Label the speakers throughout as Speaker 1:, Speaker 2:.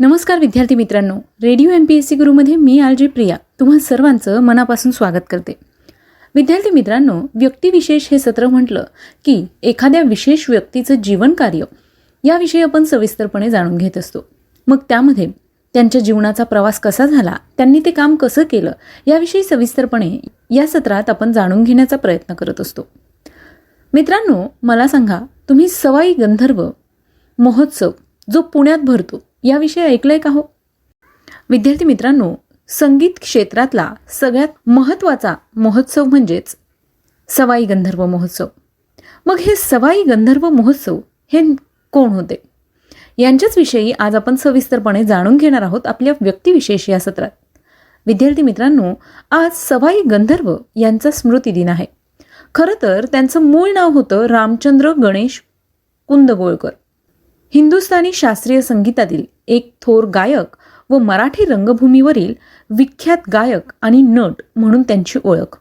Speaker 1: नमस्कार विद्यार्थी मित्रांनो. Radio M P S C गुरुमध्ये मी आर प्रिया. तुम्हा सर्वांचं मनापासून स्वागत करते. विद्यार्थी मित्रांनो व्यक्तिविशेष हे सत्र म्हटलं की एखाद्या विशेष व्यक्तीचं जीवन कार्य याविषयी आपण सविस्तरपणे जाणून घेत असतो. मग त्यामध्ये त्यांच्या जीवनाचा प्रवास कसा झाला त्यांनी ते काम कसं केलं याविषयी सविस्तरपणे या सत्रात आपण जाणून घेण्याचा प्रयत्न करत असतो. मित्रांनो मला सांगा तुम्ही सवाई गंधर्व महोत्सव जो पुण्यात भरतो याविषयी ऐकलंय का हो? विद्यार्थी मित्रांनो संगीत क्षेत्रातला सगळ्यात महत्त्वाचा महोत्सव म्हणजेच सवाई गंधर्व महोत्सव. मग हे सवाई गंधर्व महोत्सव हे कोण होते? यांच्याच विषयी आज आपण सविस्तरपणे जाणून घेणार आहोत आपल्या व्यक्तिविशेष या सत्रात. विद्यार्थी मित्रांनो आज सवाई गंधर्व यांचा स्मृतिदिन आहे. खरं तर त्यांचं मूळ नाव होतं रामचंद्र गणेश कुंदगोळकर. हिंदुस्थानी शास्त्रीय संगीतातील एक थोर गायक व मराठी रंगभूमीवरील विख्यात गायक आणि नट म्हणून त्यांची ओळख.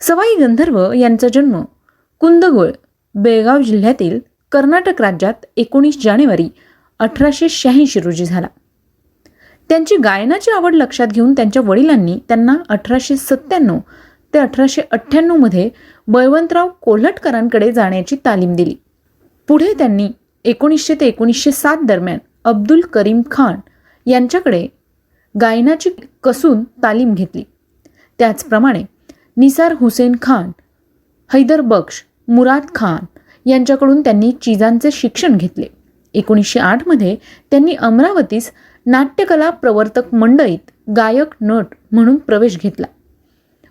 Speaker 1: सवाई गंधर्व यांचा जन्म कुंदगोळ बेळगाव जिल्ह्यातील कर्नाटक राज्यात एकोणीस जानेवारी अठराशे शहाऐंशी रोजी झाला. त्यांची गायनाची आवड लक्षात घेऊन त्यांच्या वडिलांनी त्यांना अठराशे सत्त्याण्णव ते अठराशे अठ्ठ्याण्णवमध्ये बळवंतराव कोल्हटकरांकडे जाण्याची तालीम दिली. पुढे त्यांनी एकोणीसशे ते एकोणीसशे सात दरम्यान अब्दुल करीम खान यांच्याकडे गायनाची कसून तालीम घेतली. त्याचप्रमाणे निसार हुसेन खान हैदर बक्ष मुराद खान यांच्याकडून त्यांनी चिजांचे शिक्षण घेतले. एकोणीसशे आठमध्ये त्यांनी अमरावतीस नाट्यकला प्रवर्तक मंडळीत गायक नट म्हणून प्रवेश घेतला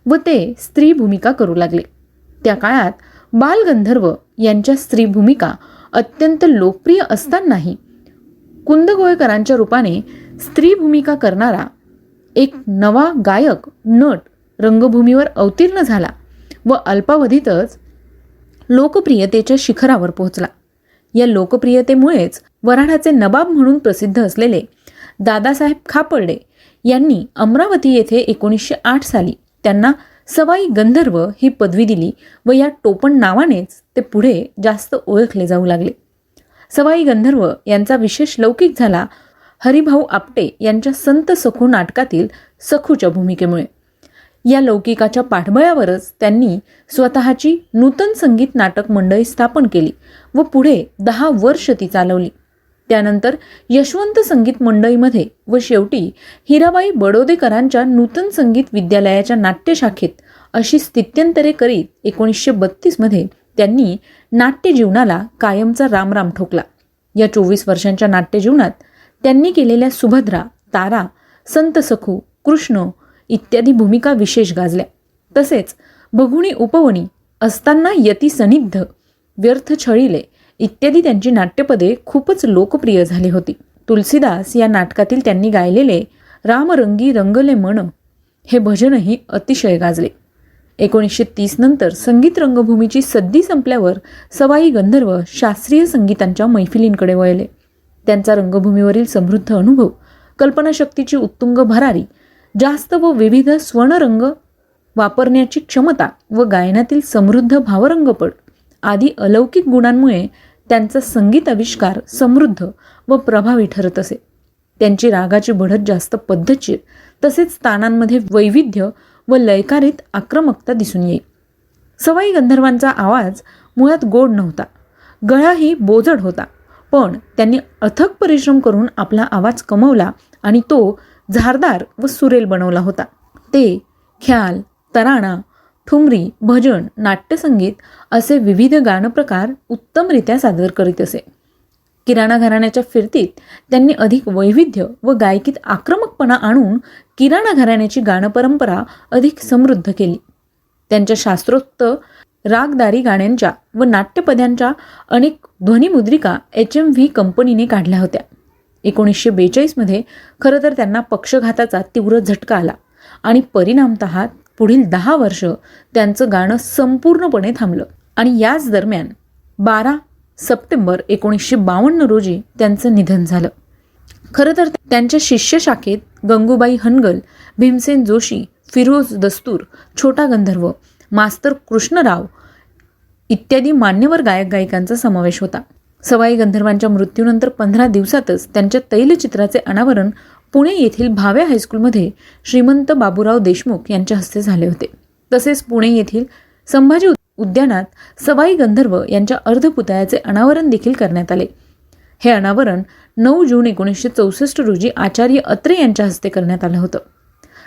Speaker 1: व ते स्त्री भूमिका करू लागले. त्या काळात बालगंधर्व यांच्या स्त्री भूमिका अत्यंत लोकप्रिय असतानाही कुंदगोळकरांच्या रूपाने स्त्री भूमिका करणारा एक नवा गायक नट रंगभूमीवर अवतीर्ण झाला व अल्पावधीतच लोकप्रियतेच्या शिखरावर पोहोचला. या लोकप्रियतेमुळेच वराडाचे नबाब म्हणून प्रसिद्ध असलेले दादासाहेब खापर्डे यांनी अमरावती येथे एकोणीसशे आठ साली त्यांना सवाई गंधर्व ही पदवी दिली व या टोपण नावानेच ते पुढे जास्त ओळखले जाऊ लागले. सवाई गंधर्व यांचा विशेष लौकिक झाला हरिभाऊ आपटे यांच्या संत सखू नाटकातील सखूच्या भूमिकेमुळे. या लौकिकाच्या पाठबळावरच त्यांनी स्वतःची नूतन संगीत नाटक मंडळी स्थापन केली व पुढे दहा वर्ष ती चालवली. त्यानंतर यशवंत संगीत मंडळीमध्ये व शेवटी हिराबाई बडोदेकरांच्या नूतन संगीत विद्यालयाच्या नाट्यशाखेत अशी स्थित्यंतरे करीत एकोणीसशे बत्तीसमध्ये त्यांनी नाट्यजीवनाला कायमचा रामराम ठोकला. या चोवीस वर्षांच्या नाट्यजीवनात त्यांनी केलेल्या सुभद्रा तारा संत सखू कृष्ण इत्यादी भूमिका विशेष गाजल्या. तसेच भगुणी उपवणी असताना यतीसनिग्ध व्यर्थ छळीले इत्यादी त्यांची नाट्यपदे खूपच लोकप्रिय झाली होती. तुलसीदास या नाटकातील त्यांनी गायलेले रामरंगी रंगले मन हे भजनही अतिशय गाजले. एकोणीसशे तीस नंतर संगीत रंगभूमीची सद्दी संपल्यावर सवाई गंधर्व शास्त्रीय संगीतांच्या मैफिलींकडे वळले. त्यांचा रंगभूमीवरील समृद्ध अनुभव कल्पनाशक्तीची उत्तुंग भरारी जास्त व विविध स्वर्णरंग वापरण्याची क्षमता व गायनातील समृद्ध भावरंगपट आदी अलौकिक गुणांमुळे त्यांचा संगीत आविष्कार समृद्ध व प्रभावी ठरत असे. त्यांची रागाची बढत जास्त पद्धतशीर तसेच तानांमध्ये वैविध्य व लयकारीत आक्रमकता दिसून येईल सवाई गंधर्वांचा आवाज मुळात गोड नव्हता. गळाही बोजड होता. पण त्यांनी अथक परिश्रम करून आपला आवाज कमवला आणि तो झारदार व सुरेल बनवला होता. ते ख्याल तराणा ठुमरी भजन नाट्यसंगीत असे विविध गानप्रकार उत्तमरित्या सादर करीत असे. किराणा घराण्याच्या फिरतीत त्यांनी अधिक वैविध्य व गायकीत आक्रमकपणा आणून किराणा घराण्याची गानपरंपरा अधिक समृद्ध केली. त्यांच्या शास्त्रोक्त रागदारी गाण्यांच्या व नाट्यपद्यांच्या अनेक ध्वनिमुद्रिका एच एम व्ही कंपनीने काढल्या होत्या. एकोणीसशे बेचाळीसमध्ये खरं तर त्यांना पक्षघाताचा तीव्र झटका आला आणि परिणामत पुढील दहा वर्ष त्यांचं गाणं संपूर्णपणे थांबलं. आणि याच दरम्यान बारा सप्टेंबर एकोणीसशे बावन्न रोजी त्यांचं निधन झालं. खरं तर त्यांच्या शिष्य शाखेत गंगूबाई हनगल भीमसेन जोशी फिरोज दस्तूर छोटा गंधर्व मास्तर कृष्णराव इत्यादी मान्यवर गायक गायिकांचा समावेश होता. सवाई गंधर्वांच्या मृत्यूनंतर पंधरा दिवसातच त्यांच्या तैलचित्राचे अनावरण पुणे येथील भाव्या हायस्कूलमध्ये श्रीमंत बाबूराव देशमुख यांच्या हस्ते झाले होते. तसेच पुणे येथील संभाजी उद्यानात सवाई गंधर्व यांच्या अर्धपुतळ्याचे अनावरण देखील करण्यात आले. हे अनावरण नऊ जून एकोणीसशे चौसष्ट रोजी आचार्य अत्रे यांच्या हस्ते करण्यात आलं होतं.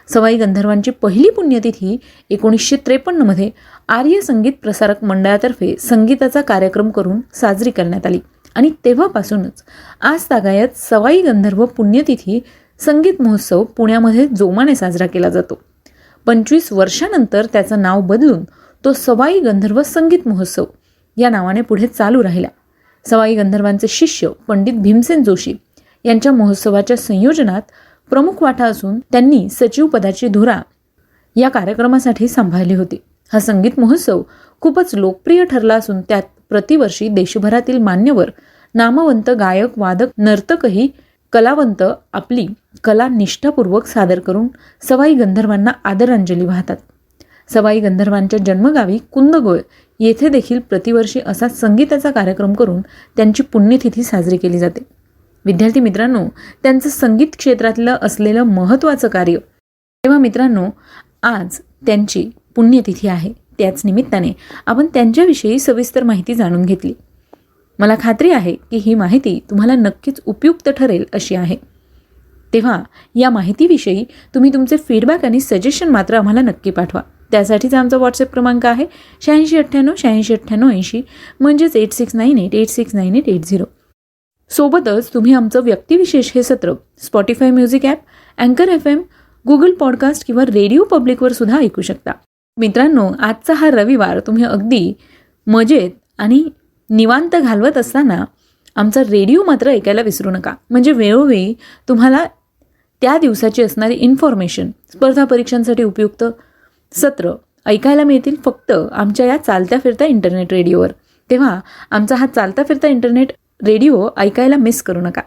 Speaker 1: सवाई गंधर्वांची पहिली पुण्यतिथी एकोणीसशे त्रेपन्नमध्ये आर्य संगीत प्रसारक मंडळातर्फे संगीताचा कार्यक्रम करून साजरी करण्यात आली. आणि तेव्हापासूनच आज तागायत सवाई गंधर्व पुण्यतिथी संगीत महोत्सव पुण्यामध्ये जोमाने साजरा केला जातो. पंचवीस वर्षानंतर त्याचं नाव बदलून तो सवाई गंधर्व संगीत महोत्सव या नावाने पुढे चालू राहिला. सवाई गंधर्वांचे शिष्य पंडित भीमसेन जोशी यांच्या महोत्सवाच्या संयोजनात प्रमुख वाटा असून त्यांनी सचिव पदाची धुरा या कार्यक्रमासाठी सांभाळली होती. हा संगीत महोत्सव खूपच लोकप्रिय ठरला असून त्यात प्रतिवर्षी देशभरातील मान्यवर नामवंत गायक वादक नर्तकही कलावंत आपली कला निष्ठापूर्वक सादर करून सवाई गंधर्वांना आदरांजली वाहतात. सवाई गंधर्वांच्या जन्मगावी कुंदगोळ येथे देखील प्रतिवर्षी असा संगीताचा कार्यक्रम करून त्यांची पुण्यतिथी साजरी केली जाते. विद्यार्थी मित्रांनो त्यांचं संगीत क्षेत्रातलं असलेलं महत्त्वाचं कार्य. तेव्हा मित्रांनो आज त्यांची पुण्यतिथी आहे. त्याच निमित्ताने आपण त्यांच्याविषयी सविस्तर माहिती जाणून घेतली. मला खात्री आहे की ही माहिती तुम्हाला नक्कीच उपयुक्त ठरेल अशी आहे. तेव्हा या माहितीविषयी तुम्ही तुमचे फीडबॅक आणि सजेशन मात्र आम्हाला नक्की पाठवा. त्यासाठीचा आमचा व्हॉट्सअप क्रमांक आहे शहाऐंशी अठ्ठ्याण्णव शहाऐंशी अठ्ठ्याण्णव ऐंशी म्हणजेच eight six nine eight eight six nine eight eight zero सोबतच तुम्ही आमचं व्यक्तिविशेष हे सत्र स्पॉटीफाय म्युझिक ॲप अँकर एफ एम गुगल पॉडकास्ट किंवा रेडिओ पब्लिकवर सुद्धा ऐकू शकता. मित्रांनो आजचा हा रविवार तुम्ही अगदी मजेत आणि निवांत घालवत असताना आमचा रेडिओ मात्र ऐकायला विसरू नका. म्हणजे वेळोवेळी तुम्हाला त्या दिवसाची असणारी इन्फॉर्मेशन स्पर्धा परीक्षांसाठी उपयुक्त सत्र ऐकायला मिळतील फक्त आमच्या या चालत्या फिरत्या इंटरनेट रेडिओवर तेव्हा आमचा हा चालता फिरता इंटरनेट रेडिओ ऐकायला मिस करू नका.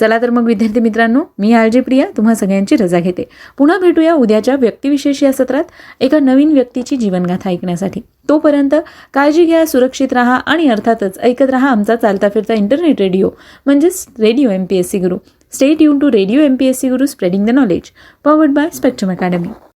Speaker 1: चला तर मग विद्यार्थी मित्रांनो मी आरजे प्रिया तुम्हा सगळ्यांची रजा घेते. पुन्हा भेटूया उद्याच्या व्यक्तिविशेष या सत्रात एका नवीन व्यक्तीची जीवनगाथा ऐकण्यासाठी. तोपर्यंत काळजी घ्या सुरक्षित राहा आणि अर्थातच ऐकत राहा आमचा चालता फिरता इंटरनेट रेडिओ म्हणजेच radio M P S C Guru. Stay युन to radio M P S C Guru spreading the knowledge powered by Spectrum Academy